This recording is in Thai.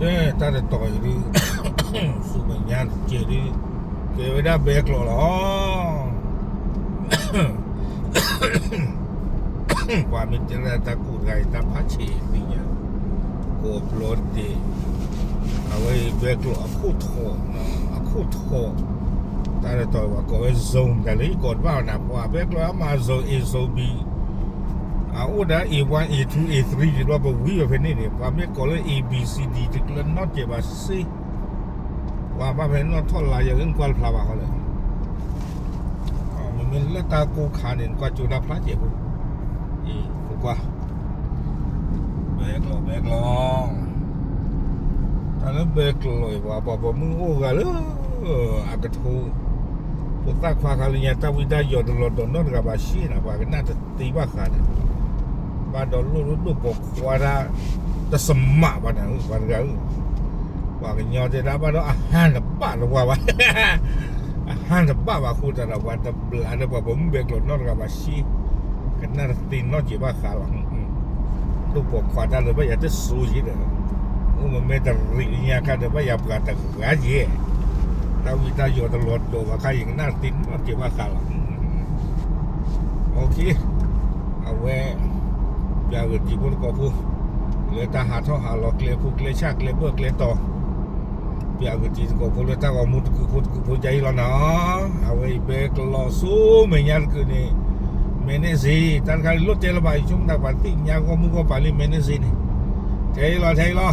thế ta để tỏi đi sự mình nhàn chế đi cái với đá bẹt lọ đó, qua mình chế là ta cụ gai ta phá chế đi nhá cô lột đi à với bẹt lọ à, khu thổ nó à, khu thổ ta để tỏi và có cái dùng ta lấy cột vào nạp hòa bẹt lọ mà rồi is so be Ahora E1, E2, E3 ဒီလိုပဲ we of any တွေပါမြေ color A B C D ဒီလို not ကြပါ C ว่าบ้าเป็นว่าทอดลายอย่างกวานพลาบาเขาเลยอ๋อมันเป็นลตากูขาเด่นกว่าจุฬาพระเจ้็บอีกกว่าเบรกลงเบรกลงตอนนั้เบรกลอยว่าบอกบอกมึงโอ้กันเลยอากาศทูพวกตาควาขาลิยาตาวิดายอดหลอดดอนนอนกับบาชีนะว่าก็น่าจะตีบ้าขาดว่าดอลลูกกว่าจะสมะว่าหนว่าเงว่ากันยอเจะรับว่าเราหันจะปะหรือว่าอาหารจะปะว่าคุณจะรับว่าจะบลาว่าผมเบกหลนนกับชีกันนารตินนอจีบ้าขลังลูกกว่าจะหรือว่าอยากจะสู้จีเด้รมันไม่ได้ริยาคาเด้อว่าอยากประกาศกบนเ่เราวิตาอยู่ตลอดโตว่าใครยังน่าตินนอจีบ้าขาลังโอเคเอาไว้ပြဝတ်ဒီဘုန်းကောဖူလေတာဟာထောဟာလောကလေဖူကလေချာကလေဘကလေတော့ပြဝတ်ဒီကောဖူလေတာကမုတ်ကူဖုတ်ကူဖုတ်ကြိုင်လောနာအဝေးဘက်ကလောဆူမညာကနေ menezi tan kali lo tel bai chung na ba ti nya ko mu ko pali menezi ni thei lo thei lo